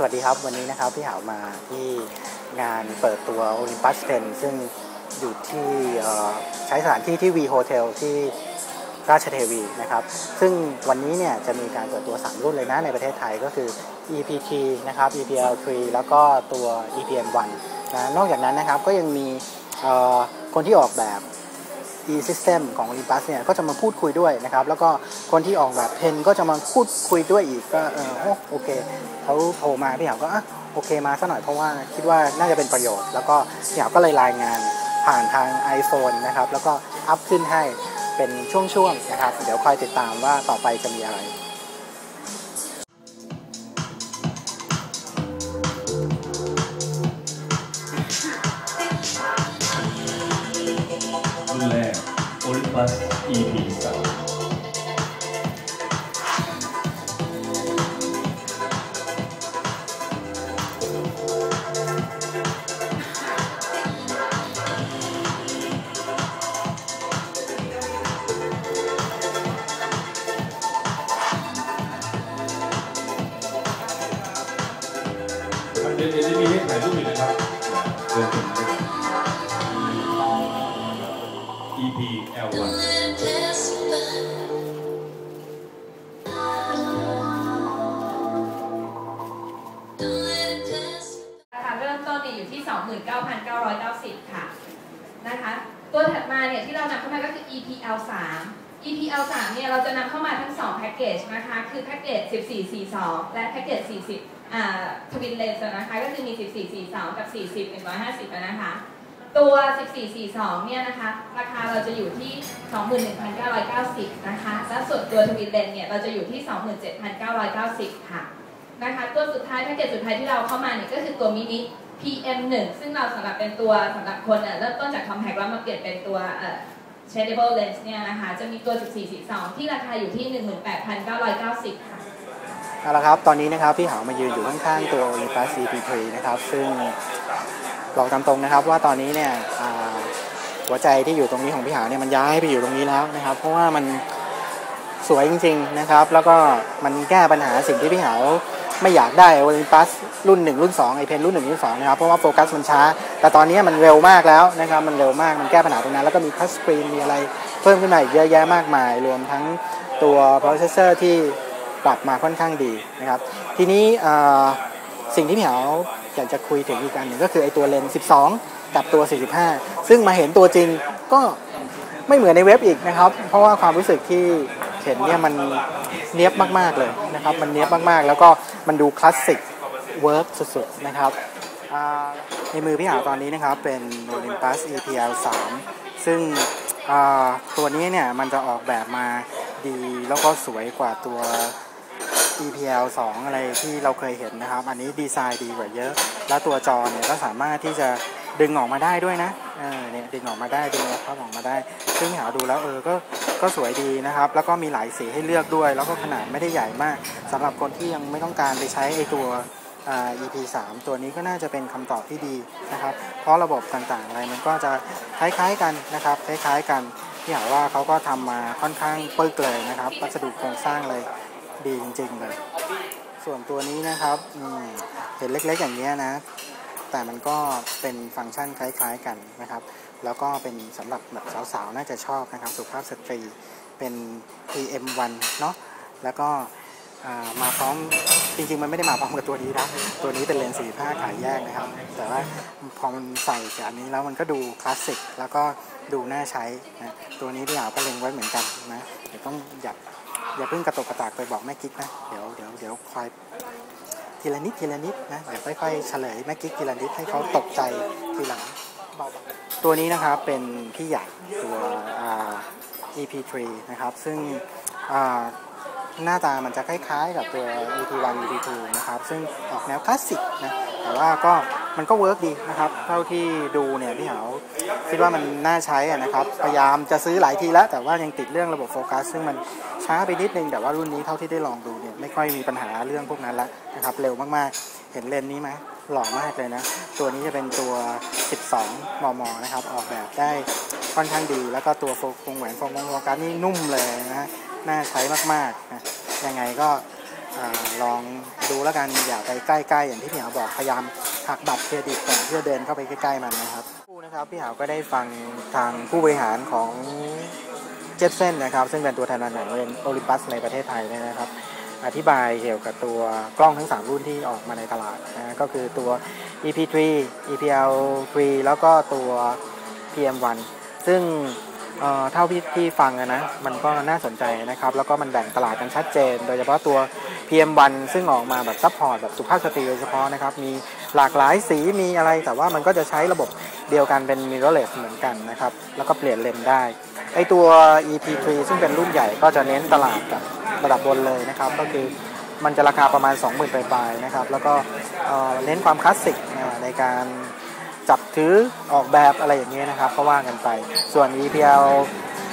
สวัสดีครับวันนี้นะครับพี่หาวมาที่งานเปิดตัว Olympus 10 ซึ่งอยู่ที่ใช้สถานที่ที่ V Hotel ที่ราชเทวีนะครับ ซึ่งวันนี้เนี่ยจะมีการเปิดตัว 3 รุ่นเลยนะในประเทศไทยก็คือ EPT นะครับ EPL3 แล้วก็ตัว EPM1 นะนอกจากนั้นนะครับก็ยังมีคนที่ออกแบบ e-system ของ Olympus เนี่ยก็จะมาพูดคุยด้วยนะครับ แล้วก็คนที่ออกแบบเพนก็จะมาพูดคุยด้วยอีกก็เออโอเคเขาโทรมาพี่หาวก็อะโอเคมาซะหน่อยเพราะว่าคิดว่าน่าจะเป็นประโยชน์ แล้วก็พี่หาวก็เลยรายงานผ่านทาง iPhone นะครับ แล้วก็อัพขึ้นให้เป็นช่วงๆนะครับ เดี๋ยวคอยติดตามว่าต่อไปจะมีอะไร 分一比三。对对对，明天彩度比较差。对对对。BL1 ราคาเริ่มต้นเนี่ยอยู่ที่ 29,990 ค่ะ นะคะ ตัวถัดมาเนี่ยที่เรานำเข้ามาก็คือ EPL3 EPL3 เนี่ยเราจะนำเข้ามาทั้ง 2 แพ็กเกจนะคะ คือแพ็กเกจ 1442 และแพ็กเกจ 40 อ่า ทวินเลนส์นะคะ ก็คือมี 1442 กับ 40 150 นะคะ ตัว 1442 เนี่ยนะคะ ราคาเราจะอยู่ที่ 21,990 นะคะ และส่วนตัวทวินเลนส์เนี่ย เราจะอยู่ที่ 27,990 ค่ะ นะคะ ตัวสุดท้ายแพ็กเกจสุดท้ายที่เราเข้ามาเนี่ยก็คือตัวมินิ PM1 ซึ่งเราสำหรับเป็นตัวสำหรับคนเริ่มต้นจาก compact แล้วมาเปลี่ยนเป็นตัวเอ่อ shadable lens เนี่ยนะคะ จะมีตัว 1442 ที่ราคาอยู่ที่ 18,990 ค่ะเอาละครับ ตอนนี้นะครับพี่หาวมายืนอยู่ข้างๆตัว Olympus CP3 นะครับ ซึ่ง บอกตามตรงนะครับว่าตอนนี้เนี่ยหัวใจที่อยู่ตรงนี้ของพี่หาเนี่ยมันย้ายไปอยู่ตรงนี้แล้วนะครับ เพราะว่ามันสวยจริง ๆนะครับ แล้วก็มันแก้ปัญหาสิ่งที่พี่หาไม่อยากได้ Olympus รุ่น 1 รุ่น2ไอเพนรุ่น1รุ่น2นะครับเพราะว่าโฟกัสมันช้า แต่ตอนนี้มันเร็วมากแล้วนะครับมันเร็วมากมันแก้ปัญหาตรงนั้น แล้วก็มีทัชสกรีนมีอะไรเพิ่มขึ้นมาอีกเยอะแยะมากมาย รวมทั้งตัว processor ที่ปรับมาค่อนข้างดีนะครับ ทีนี้ สิ่งที่พี่เหาอยากจะคุยถึงอีกอันหนึ่งก็คือไอตัวเลนส์12 กับตัว 45 ซึ่งมาเห็นตัวจริงก็ไม่เหมือนในเว็บอีกนะครับ เพราะว่าความรู้สึกที่เห็นเนี่ยมันเนี้ยบมาก ๆ เลยนะครับ มันเนี้ยบมากๆ แล้วก็มันดูคลาสสิกเวิร์กสุด ๆ นะครับ ในมือพี่หาวตอนนี้นะครับเป็น Olympus EPL 3 ซึ่งตัวนี้เนี่ยมันจะออกแบบมาดีแล้วก็สวยกว่าตัว EPL 2 อะไรที่เราเคยเห็นนะครับ อันนี้ดีไซน์ดีกว่าเยอะ แล้วตัวจอเนี่ยก็สามารถที่จะดึงออกมาได้ด้วยนะเออเนี่ยดึงออกมาได้ดึงเข้าออกมาได้ ซึ่งหาดูแล้วเออก็ก็สวยดีนะครับ แล้วก็มีหลายสีให้เลือกด้วย แล้วก็ขนาดไม่ได้ใหญ่มากสำหรับคนที่ยังไม่ต้องการไปใช้ไอตัวอ่า EP 3 ตัวนี้ก็น่าจะเป็นคำตอบที่ดีนะครับ เพราะระบบต่างๆอะไรมันก็จะคล้ายๆกันนะครับ คล้ายๆกันที่หาว่าเขาก็ทำมาค่อนข้างปึกเลยนะครับวัสดุโครงสร้างเลย ดีจริงๆเลย ส่วนตัวนี้นะครับอืเห็นเล็กๆอย่างนี้ยนะ แต่มันก็เป็นฟังก์ชันคล้ายๆกันนะครับ แล้วก็เป็นสำหรับแบบสาวๆ น่าจะชอบนะครับ สุภาพสตรีเป็น PM1 เนาะแล้วก็มาพร้อมจริงๆ มันไม่ได้มาพร้อมกับตัวนี้นะตัวนี้เป็นเลนส์45ขายแยกนะครับ แต่ว่าพอมันใส่กับอันนี้แล้วมันก็ดูคลาสสิกแล้วก็ดูน่าใช้นะตัวนี้พี่อ่าวก็เล็งไว้เหมือนกันนะเดี๋ยวต้องอย่า อย่าเพิ่งกระตกกระตากไปบอกแม่กิ๊กนะเดี๋ยวเดี๋ยวเดี๋ยวคอยทีละนิดทีละนิดนะเดี๋ยวค่อยๆเฉลยแม่กิ๊กทีละนิดให้เขาตกใจทีหลังตัวนี้นะครับเป็นพี่ใหญ่ตัว EP3 นะครับ ซึ่งหน้าตามันจะคล้ายๆกับตัว EP1 EP2 นะครับ ซึ่งออกแนวคลาสสิกนะแต่ว่าก็ มันก็เวิร์กดีนะครับ เท่าที่ดูเนี่ยพี่เหาคิดว่ามันน่าใช้อะนะครับ พยายามจะซื้อหลายทีแล้ว แต่ว่ายังติดเรื่องระบบโฟกัส ซึ่งมันช้าไปนิดนึง แต่ว่ารุ่นนี้เท่าที่ได้ลองดูเนี่ยไม่ค่อยมีปัญหาเรื่องพวกนั้นล้วนะครับ เร็วมากๆ เห็นเลนนี้ไหมหล่อมากเลยนะ ตัวนี้จะเป็นตัว 12 มม นะครับ ออกแบบได้ค่อนข้างดี แล้วก็ตัวโฟวงแหวนโฟงโฟกัสนี่นุ่มเลยนะ น่าใช้มากๆนะยังไงก็ลองดูแล้วกันอย่าไปใกล้ๆอย่างที่พี่เหาบอกพยายาม หักบัตรเครดิตก่อนที่จะเดินเข้าไปใกล้ๆมันนะครับคู่นะครับพี่หาวก็ได้ฟังทางผู้บริหารของเจ็ตเส้นนะครับ ซึ่งเป็นตัวแทนหนังโอลิมปัสในประเทศไทยนะครับ อธิบายเกี่ยวกับตัวกล้องทั้ง 3 รุ่นที่ออกมาในตลาดนะก็คือตัว EP3 EPL3 แล้วก็ตัว PM1 ซึ่งเท่าที่ที่ฟังนะมันก็น่าสนใจนะครับ แล้วก็มันแบ่งตลาดกันชัดเจน โดยเฉพาะตัว PM1 ซึ่งออกมาแบบซัพพอร์ตแบบสุภาพสตรีโดยเฉพาะนะครับ มี หลากหลายสีมีอะไร แต่ว่ามันก็จะใช้ระบบเดียวกันเป็น mirrorless เหมือนกันนะครับ แล้วก็เปลี่ยนเลนได้ ไอตัว EP3 ซึ่งเป็นรุ่นใหญ่ก็จะเน้นตลาดกับระดับบนเลยนะครับ ก็คือมันจะราคาประมาณ 20,000ปลายๆนะครับ แล้วก็เน้นความคลาสสิกในการจับถือออกแบบอะไรอย่างเงี้ยนะครับก็ว่ากันไป ส่วน EPL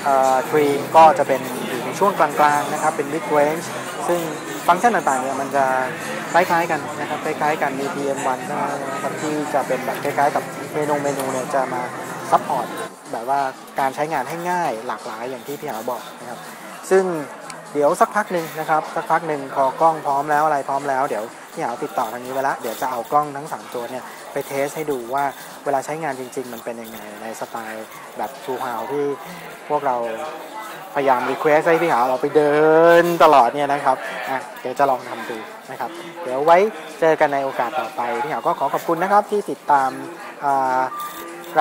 เอ่อ3ก็จะเป็นอยู่ในช่วงกลางๆนะครับ เป็น mid range ซึ่ง ฟังก์ชันต่างๆเนี่ยมันจะคล้ายๆกันนะครับคล้ายๆกันมี PM1 นะครับที่จะเป็นแบบคล้ายๆ กับเมนูเมนูเนี่ยจะมาซัพพอร์ตแบบว่าการใช้งานให้ง่ายหลากหลายอย่างที่พี่หาบอกนะครับ ซึ่งเดี๋ยวสักพักหนึ่งนะครับสักพักหนึ่งพอกล้องพร้อมแล้วอะไรพร้อมแล้วเดี๋ยวพี่หาติดต่อทางนี้ไปละเดี๋ยวจะเอากล้องทั้ง 3 ตัวเนี่ยไปเทสให้ดูว่าเวลาใช้งานจริง ๆ มันเป็นยังไงในสไตล์แบบทูฮาวที่พวกเรา พยายามรีเควสให้พี่หาเราไปเดินตลอดเนี่ยนะครับอะเดี๋ยวจะลองทำดูนะครับ เดี๋ยวไว้เจอกันในโอกาสต่อไปพี่หาก็ขอขอบคุณนะครับที่ติดตาม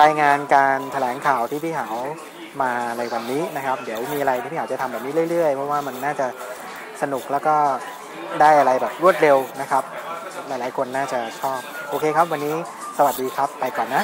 รายงานการแถลงข่าวที่พี่หามาในวันนี้นะครับ เดี๋ยวมีอะไรที่พี่หาจะทำแบบนี้เรื่อยๆ เพราะว่ามันน่าจะสนุกแล้วก็ได้อะไรแบบรวดเร็วนะครับ หลายๆคนน่าจะชอบ โอเคครับ วันนี้สวัสดีครับ ไปก่อนนะ